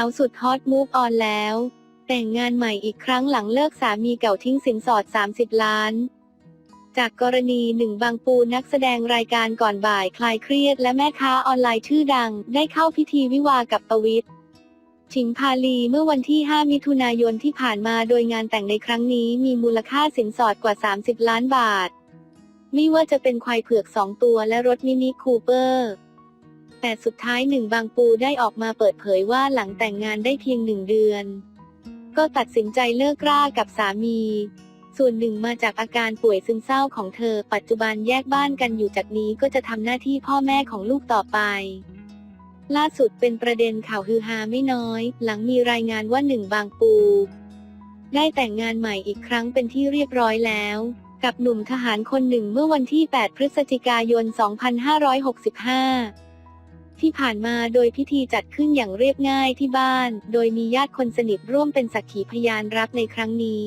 าวสุดฮอตมูฟออนแล้ว แต่งงานใหม่อีกครั้งหลังเลิกสามีเก่าทิ้งสินสอด 30 ล้าน จากกรณีหนึ่งบางปูนักแสดงรายการก่อนบ่ายคลายเครียดและแม่ค้าออนไลน์ชื่อดัง ได้เข้าพิธีวิวากับปวิตรชิงพาลีเมื่อวันที่ 5 มิถุนายนที่ผ่านมาโดยงานแต่งในครั้งนี้มีมูลค่าสินสอดกว่า 30 ล้านบาท ไม่ว่าจะเป็นควายเผือกสองตัวและรถมินิคูเปอร์ แต่สุดท้ายหนึ่งบางปูได้ออกมาเปิดเผยว่าหลังแต่งงานได้เพียงหนึ่งเดือน ก็ตัดสินใจเลิกรากับสามี ส่วนหนึ่งมาจากอาการป่วยซึมเศร้าของเธอ ปัจจุบันแยกบ้านกันอยู่จากนี้ก็จะทำหน้าที่พ่อแม่ของลูกต่อไปล่าสุดเป็นประเด็นข่าวฮือฮาไม่น้อย หลังมีรายงานว่าหนึ่งบางปู ได้แต่งงานใหม่อีกครั้งเป็นที่เรียบร้อยแล้ว กับหนุ่มทหารคนหนึ่งเมื่อวันที่ 8 พฤศจิกายน 2565 ที่ผ่านมาโดยพิธีจัดขึ้นอย่างเรียบง่ายที่บ้าน โดยมีญาติคนสนิทร่วมเป็นสักขีพยานรับในครั้งนี้